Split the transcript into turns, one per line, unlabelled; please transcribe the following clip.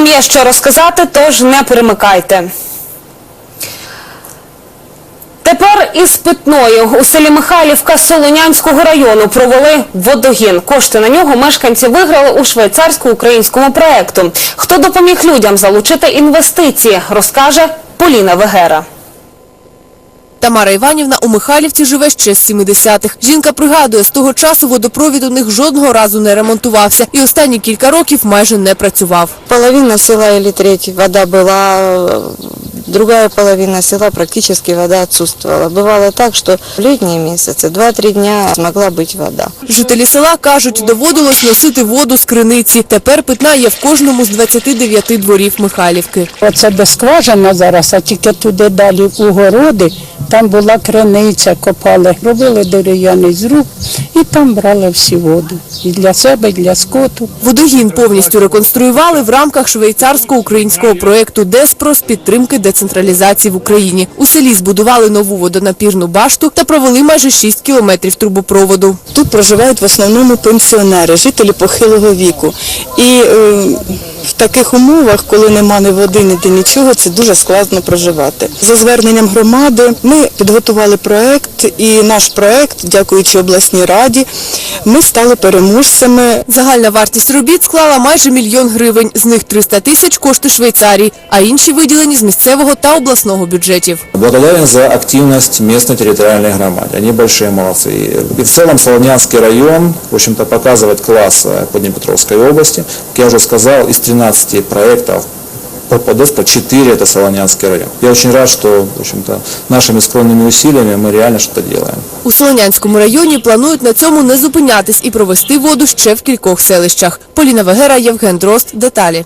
Нам є що розказати, тож не перемикайте. Тепер із питною у селі Михайлівка Солонянського району провели водогін. Кошти на нього мешканці виграли у швейцарсько-українському проєкту. Хто допоміг людям залучити інвестиції, розкаже Поліна Вегера.
Тамара Іванівна у Михайлівці живе ще з 70-х. Жінка пригадує, з того часу водопровід у них жодного разу не ремонтувався і останні кілька років майже не працював.
Половина села или треть вода была, э, другая половина села практически вода отсутствовала. Бывало так, что в летние месяцы 2-3 дня смогла быть вода.
Жителі села кажуть, доводилось носити воду з криниці. Тепер питна є в кожному з 29 дворів Михайлівки.
Оце де скважина зараз, а тільки туди далі у городи, там була криниця, копали, робили дерев'яний зруб і там брали всі воду. І для себе, і для скоту.
Водогін повністю реконструювали в рамках швейцарсько-українського проєкту «Деспро» з підтримки децентралізації в Україні. У селі збудували нову водонапірну башту та провели майже 6 кілометрів трубопроводу.
Тут проживають в основному пенсіонери, жителі похилого віку. І е, таких умовах, коли нема ні води, ніде нічого, це дуже складно проживати. За зверненням громади ми підготували проект, і наш проект, дякуючи обласній раді, ми стали переможцями
Загальна вартість робіт склала майже мільйон гривень, з них 300 тисяч кошти Швейцарії, а інші виділені з місцевого та обласного бюджетів.
Благодарен за активность местной территориальной громады. Они большие молодцы. И- И в целом Солонянский район, в общем-то, показывает класс э, по Днепропетровской области. Как я уже сказал, из 13 проектов по ПОДЭСПО 4 это Солонянский район. Я очень рад, что, в общем-то, нашими скромными усилиями мы реально что-то делаем.
У Солонянському районі планують на цьому не зупинятись і провести воду ще в кількох селищах. Поліна Вегера, Євген Дрозд. Деталі.